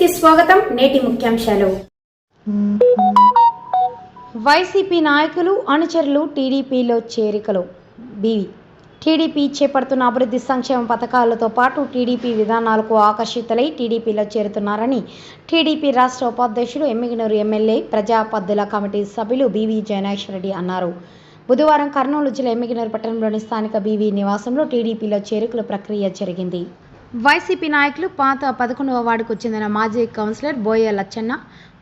కి స్వాగతం నేటి ముఖ్యాంశాలు. వైసీపీ నాయకులు అనుచరులు టీడీపీలో చేరికలు. బీవీ టీడీపీ చేపడుతున్న అభివృద్ధి సంక్షేమ పథకాలతో పాటు టీడీపీ విధానాలకు ఆకర్షితులై టీడీపీలో చేరుతున్నారని టీడీపీ రాష్ట్ర ఉపాధ్యక్షుడు ఎమ్మిగినూరు ఎమ్మెల్యే ప్రజాపద్దుల కమిటీ సభ్యులు బీవీ జయనాక్ష్ రెడ్డి అన్నారు. బుధవారం కర్నూలు జిల్లా ఎమ్మిగినూరు పట్టణంలోని స్థానిక బీవీ నివాసంలో టీడీపీలో చేరికల ప్రక్రియ జరిగింది. వైసీపీ నాయకులు పాత పదకొండవ వార్డుకు చెందిన మాజీ కౌన్సిలర్ బోయ లచ్చన్న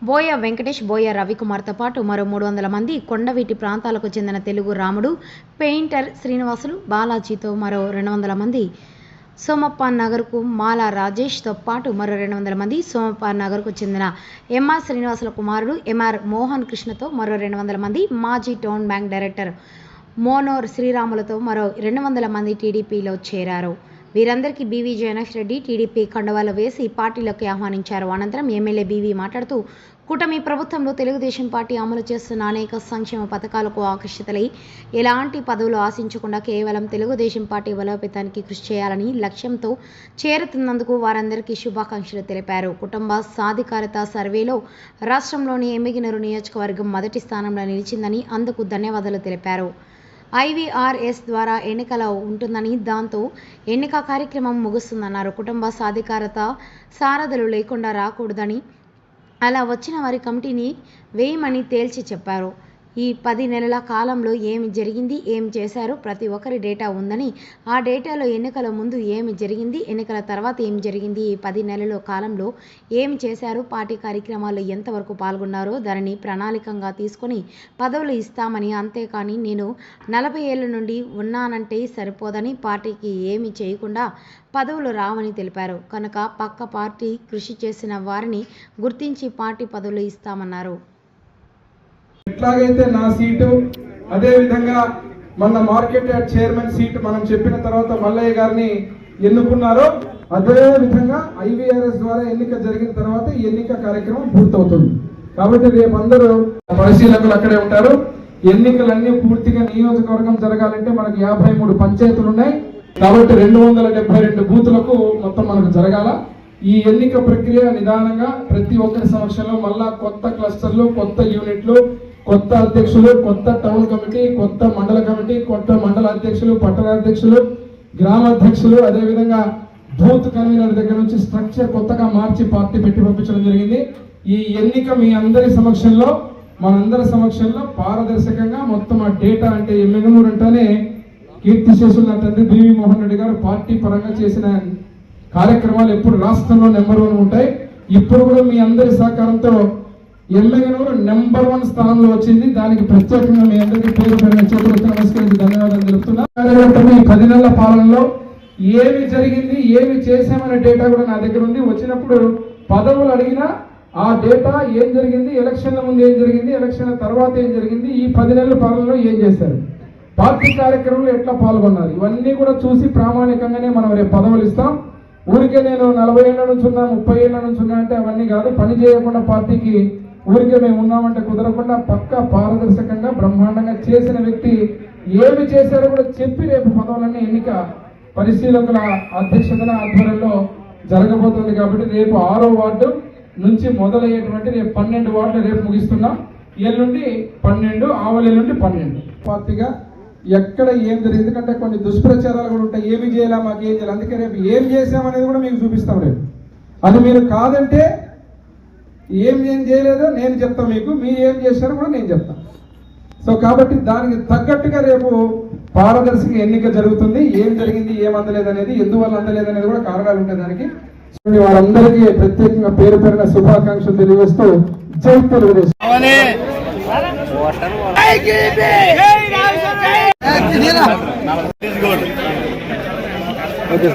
బోయ వెంకటేష్ బోయ రవికుమార్తో పాటు మరో మూడు వందల మంది కొండవీటి ప్రాంతాలకు చెందిన తెలుగు రాముడు పెయింటర్ శ్రీనివాసులు బాలాజీతో మరో రెండు వందల మంది సోమప్ప నగర్కు మాల రాజేష్తో పాటు మరో రెండు వందల మంది సోమప్ప నగర్కు చెందిన ఎంఆర్ శ్రీనివాసుల కుమారుడు ఎంఆర్ మోహన్ కృష్ణతో మరో రెండు వందల మంది మాజీ టౌన్ బ్యాంక్ డైరెక్టర్ మోనోర్ శ్రీరాములతో మరో రెండు వందల మంది టీడీపీలో చేరారు. వీరందరికీ బీవీ జయనాష్ రెడ్డి టీడీపీ కండవాలు వేసి పార్టీలోకి ఆహ్వానించారు. అనంతరం ఎమ్మెల్యే బీవీ మాట్లాడుతూ కూటమి ప్రభుత్వంలో తెలుగుదేశం పార్టీ అమలు చేస్తున్న అనేక సంక్షేమ పథకాలకు ఆకర్షితులై ఎలాంటి పదవులు ఆశించకుండా కేవలం తెలుగుదేశం పార్టీ బలోపేతానికి కృషి చేయాలని లక్ష్యంతో చేరుతున్నందుకు వారందరికీ శుభాకాంక్షలు తెలిపారు. కుటుంబ సాధికారత సర్వేలో రాష్ట్రంలోని ఎమ్మిగినరు నియోజకవర్గం మొదటి స్థానంలో నిలిచిందని అందుకు ధన్యవాదాలు తెలిపారు. ఐవీఆర్ఎస్ ద్వారా ఎన్నికల ఉంటుందని దాంతో ఎన్నిక కార్యక్రమం ముగుస్తుందన్నారు. కుటుంబ సాధికారత సారథులు లేకుండా రాకూడదని అలా వచ్చిన వారి కమిటీని వేయమని తేల్చి చెప్పారు. ఈ పది నెలల కాలంలో ఏమి జరిగింది ఏమి చేశారు ప్రతి ఒక్కరి డేటా ఉందని ఆ డేటాలో ఎన్నికల ముందు ఏమి జరిగింది ఎన్నికల తర్వాత ఏమి జరిగింది ఈ పది నెలల కాలంలో ఏమి చేశారు పార్టీ కార్యక్రమాల్లో ఎంతవరకు పాల్గొన్నారో దానిని ప్రణాళికంగా తీసుకొని పదవులు ఇస్తామని అంతేకాని నేను నలభై ఏళ్ళ నుండి ఉన్నానంటే సరిపోదని పార్టీకి ఏమి చేయకుండా పదవులు రావని తెలిపారు. కనుక పక్క పార్టీ కృషి చేసిన వారిని గుర్తించి పార్టీ పదవులు ఇస్తామన్నారు. ఎట్లాగైతే నా సీటు. అదే విధంగా మన మార్కెట్ యార్డ్ చైర్మన్ సీటు మనం చెప్పిన తర్వాత మల్లయ్య గారిని ఎన్నుకున్నారో అదే విధంగా ఐవీఆర్ఎస్ ద్వారా ఎన్నిక జరిగిన తర్వాత ఈ ఎన్నిక కార్యక్రమం పూర్తవుతుంది. కాబట్టి రేపు అందరూ పరిశీలకులు అక్కడే ఉంటారు. ఎన్నికలన్నీ పూర్తిగా నియోజకవర్గం జరగాలంటే మనకు యాభై మూడు పంచాయతీలు ఉన్నాయి. కాబట్టి రెండు వందల డెబ్బై రెండు బూతులకు మొత్తం మనకు జరగాల. ఈ ఎన్నిక ప్రక్రియ నిదానంగా ప్రతి ఒక్కరి సమక్షంలో మళ్ళా కొత్త క్లస్టర్లు కొత్త యూనిట్లు కొత్త అధ్యక్షులు కొత్త టౌన్ కమిటీ కొత్త మండల కమిటీ కొత్త మండల అధ్యక్షులు పట్టణ అధ్యక్షులు గ్రామ అధ్యక్షులు అదేవిధంగా బూత్ కన్వీనర్ దగ్గర నుంచి స్ట్రక్చర్ కొత్తగా మార్చి పార్టీ పెట్టి పంపించడం జరిగింది. ఈ ఎన్నిక మీ అందరి సమక్షంలో మనందరి సమక్షంలో పారదర్శకంగా మొత్తం ఆ డేటా అంటే ఎమ్మెగనూరు అంటేనే కీర్తి చేసిన తండ్రి బివి మోహన్ రెడ్డి గారు పార్టీ పరంగా చేసిన కార్యక్రమాలు ఎప్పుడు రాష్ట్రంలో నెంబర్ వన్ ఉంటాయి. ఇప్పుడు కూడా మీ అందరి సహకారంతో ఎల్లగనూరు నెంబర్ వన్ స్థానంలో వచ్చింది. దానికి ప్రత్యేకంగా మీ అందరికీ పేరు పేరున చేతులతో నమస్కరించి ధన్యవాదాలు తెలుపుతున్నా. కార్యకర్తలు ఈ పది నెలల పాలనలో ఏమి జరిగింది ఏమి చేశామనే డేటా కూడా నా దగ్గర ఉంది. వచ్చినప్పుడు పదవులు అడిగినా ఆ డేటా ఏం జరిగింది ఎలక్షన్ల ముందు ఏం జరిగింది ఎలక్షన్ల తర్వాత ఏం జరిగింది ఈ పది నెలల పాలనలో ఏం చేశారు పార్టీ కార్యక్రమంలో ఎట్లా పాల్గొన్నారు ఇవన్నీ కూడా చూసి ప్రామాణికంగానే మనం రేపు పదవులు ఇస్తాం. ఊరికే నేను నలభై ఏళ్ళ నుంచి ఉన్నా ముప్పై ఏళ్ళ నుంచి ఉన్నా అంటే అవన్నీ కాదు. పని చేయకుండా పార్టీకి ఊరికే మేము ఉన్నామంటే కుదరకుండా పక్క పారదర్శకంగా బ్రహ్మాండంగా చేసిన వ్యక్తి ఏమి చేశారో కూడా చెప్పి రేపు పదవులన్నీ ఎన్నిక పరిశీలకుల అధ్యక్షతన ఆధ్వర్యంలో జరగబోతుంది కాబట్టి రేపు ఆరో వార్డు నుంచి మొదలయ్యేటువంటి రేపు పన్నెండు వార్డులు రేపు ముగిస్తున్నాం. ఎల్లుండి పన్నెండు ఆవలి నుండి పన్నెండు. పార్టీగా ఎక్కడ ఏం జరిగింది? ఎందుకంటే కొన్ని దుష్ప్రచారాలు కూడా ఉంటాయి. ఏమి చేయాలా మాకు ఏం చేయాలి? అందుకే రేపు ఏం చేసామనేది కూడా మీకు చూపిస్తాం రేపు. అది మీరు కాదంటే ఏం ఏం చేయలేదో నేను చెప్తాను మీకు మీరు ఏం చేశారో కూడా నేను చెప్తాను సో కాబట్టి దానికి తగ్గట్టుగా రేపు పారదర్శక ఎన్నిక జరుగుతుంది. ఏం జరిగింది ఏం అందలేదు అనేది ఎందువల్ల అందలేదు అనేది కూడా కారణాలు ఉంటాయి దానికి. సో వారందరికీ ప్రత్యేకంగా పేరు పేరున శుభాకాంక్షలు తెలియజేస్తూ జై తెలుగుదేశం. Hey,